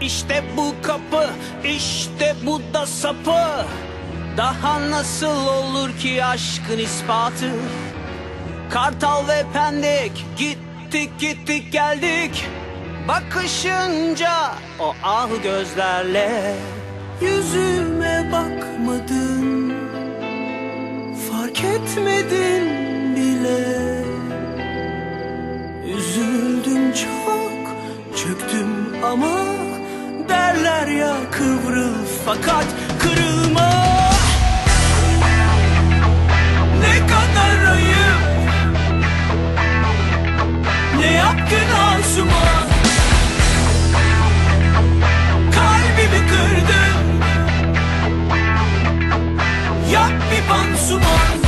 İşte bu kapı, işte bu da sapı. Daha nasıl olur ki aşkın ispatı? Kartal ve Pendik gittik gittik geldik. Bakışınca o ah gözlerle Yüzüme bakmadın. Fark etmedin bile kıvrıl fakat kırılma. Ne kadar ayıp. Ne yaptın Asuman Kalbimi kırdın. Yap bir pansuman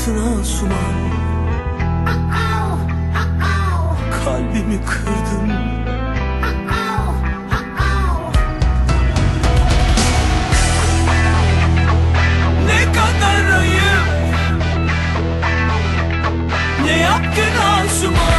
Ne yaptın Asuman Kalbimi kırdın. Ne kadar ayıp. Ne yaptın Asuman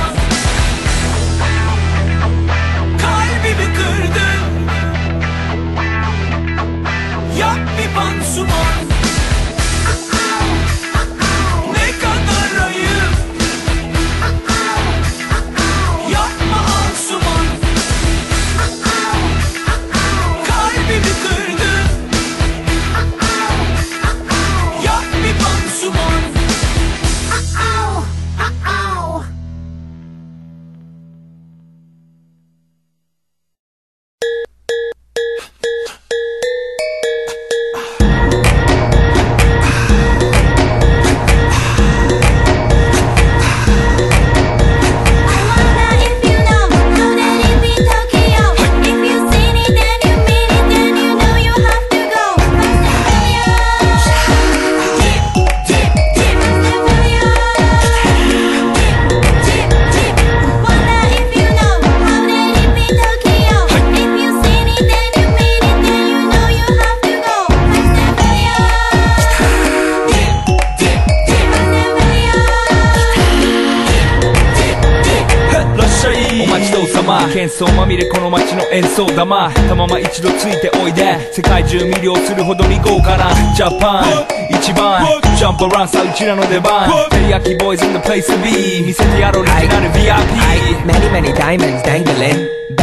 待ちどうさま喧騒まみれこの街の演奏玉。たまま一度ついておいで。世界中魅了するほどに豪華なジャパン。一番。ジャンプアランさうちらの出番。テリヤキボーイズ in the place to be 見せてやろう。オリジナル VIP Many, many diamonds dangling.